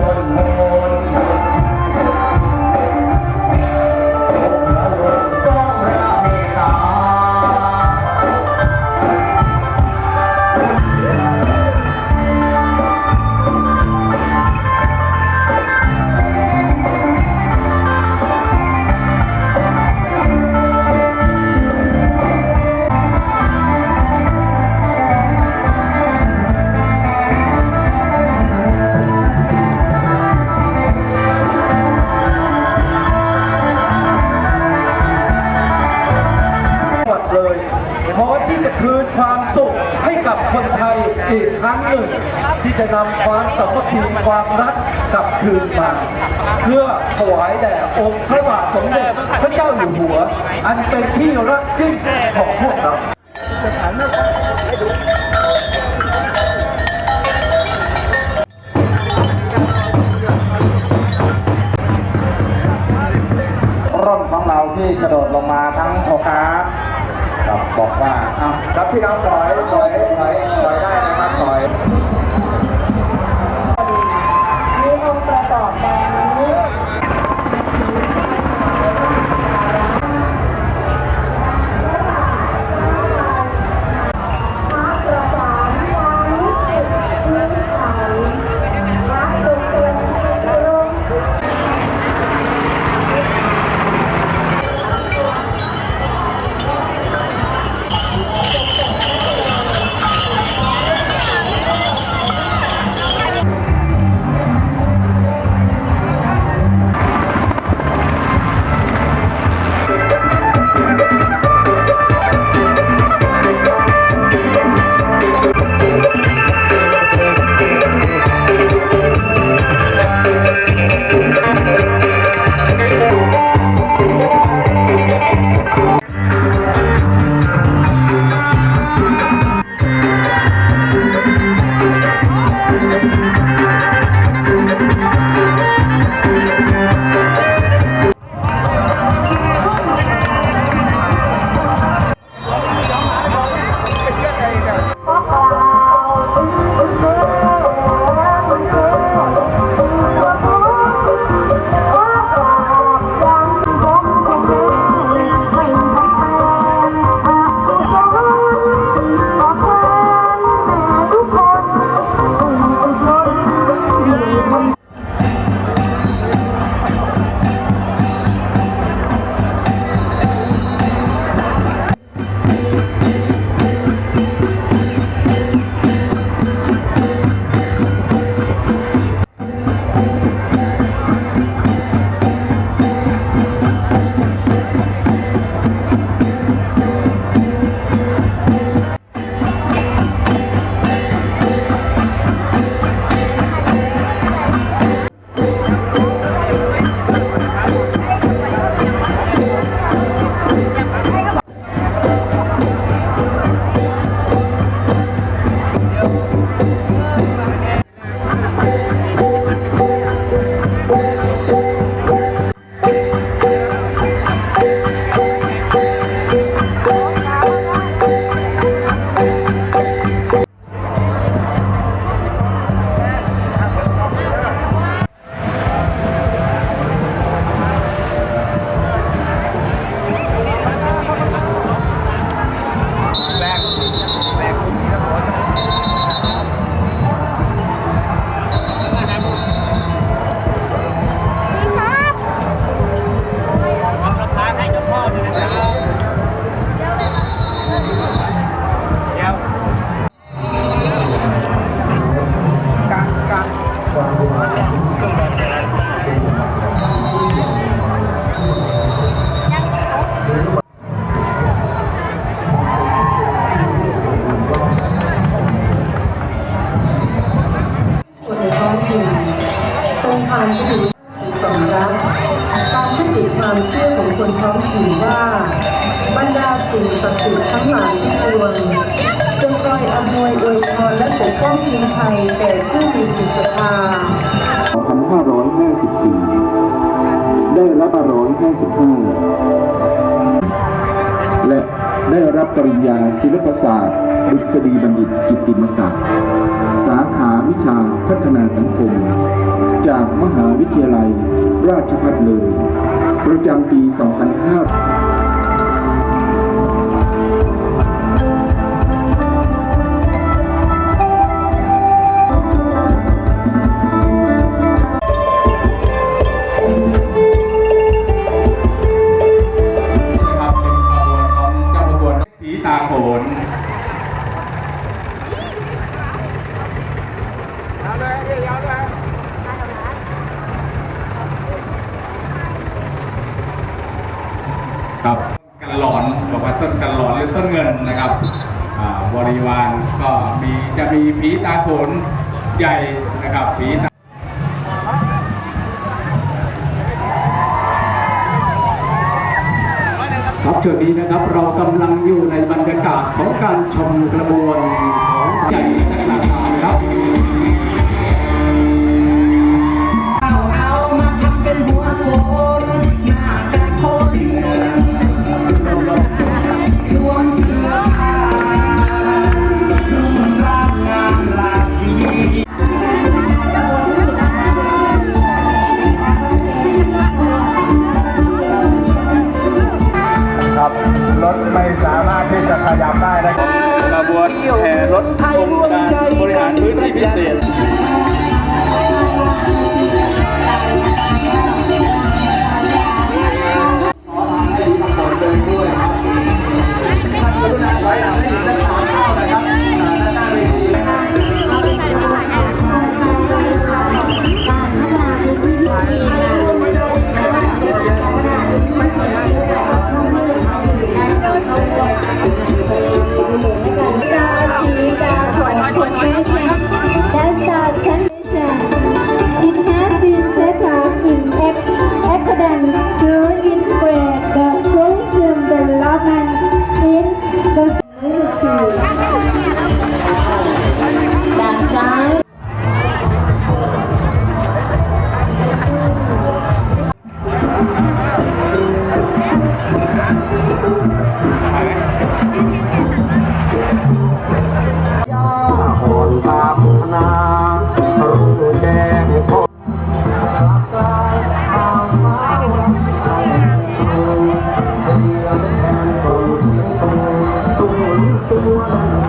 ต้ อีกครั้งหนึ่งที่จะนำความสามัคคีความรักกลับคืนมา เพื่อถวายแด่องค์พระบาทสมเด็จพระเจ้าอยู่หัว อันเป็นที่รักยิ่งของพวกเราร่มของเราที่กระโดดลงมาทั้งหกครับ ครับบอกว่าอ้าวครับพี่น้องถอยถอยถอยถอยได้นะครับถอย มีองค์ประกอบดัง สิ่งทั้งหลายที่ปวงจงคอยอำนวยอวยพรและปกป้องทีมไทยแก่ผู้มีจิตศรัทธา2554 ได้รับอร้อย55 และได้รับปริญญาศิลปศาสตร์ดุษฎีบัณฑิตกิตติมศักดิ์สาขาวิชาพัฒนาสังคม จากมหาวิทยาลัย ราชภัฏเลย ประจำปี 2500 ครั นกันหลอนหรือต้นเงินนะครับบริวารก็มีจะมีผีตาโขนใหญ่นะครับผีตาครับช่วงนี้นะครับเรากำลังอยู่ในบรรยากาศของการชมกระบวนของใหญ่จากหลากหลายครับ Lord.